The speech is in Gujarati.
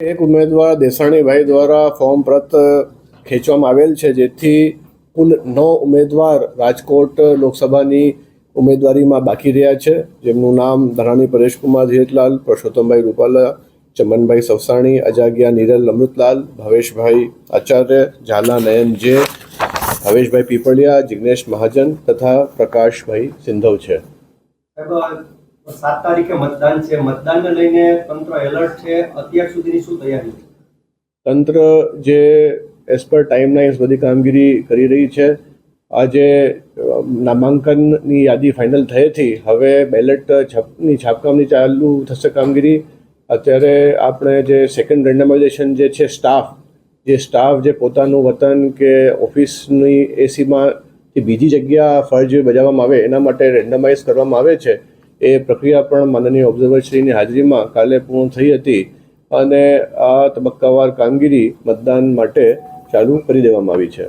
એક ઉમેદવાર દેસાણીભાઈ દ્વારા ફોર્મ પ્રત ખેંચવામાં આવેલ છે, જેથી કુલ નવ ઉમેદવાર રાજકોટ લોકસભાની ઉમેદવારીમાં બાકી રહ્યા છે. જેમનું નામ ધરાણી પરેશકુમાર ધીરતલાલ પરસોત્તમભાઈ રૂપાલા, ચમનભાઈ સવસાણી, અજાગિયા નિરલ અમૃતલાલ, ભવેશભાઈ આચાર્ય, ઝાલા નયન જે ભાવેશભાઈ પીપળિયા, જિગ્નેશ મહાજન તથા પ્રકાશભાઈ સિંધવ છે. સાત તારીખે મતદાન છે. મતદાનને લઈને તંત્ર એલર્ટ છે. અત્યાર સુધીની શું તૈયારી? તંત્ર જે એઝ પર ટાઈમલાઇન્સ બધી કામગીરી કરી રહી છે. આજે નામાંકનની યાદી ફાઇનલ થઈ હતી. હવે બેલેટ છાપની, છાપકામની ચાલુ થશે કામગીરી. અત્યારે આપણે જે સેકન્ડ રેન્ડમાઇઝેશન જે છે સ્ટાફ જે સ્ટાફ જે પોતાનું વતન કે ઓફિસની એસીમાંથી બીજી જગ્યા ફરજ બજાવવામાં આવે, એના માટે રેન્ડમાઇઝ કરવામાં આવે છે. એ પ્રક્રિયા પણ માનનીય ઓબ્ઝર્વરશ્રીની હાજરીમાં કાલે પૂર્ણ થઈ હતી અને આ તબક્કાવાર કામગીરી મતદાન માટે ચાલુ કરી દેવામાં આવી છે.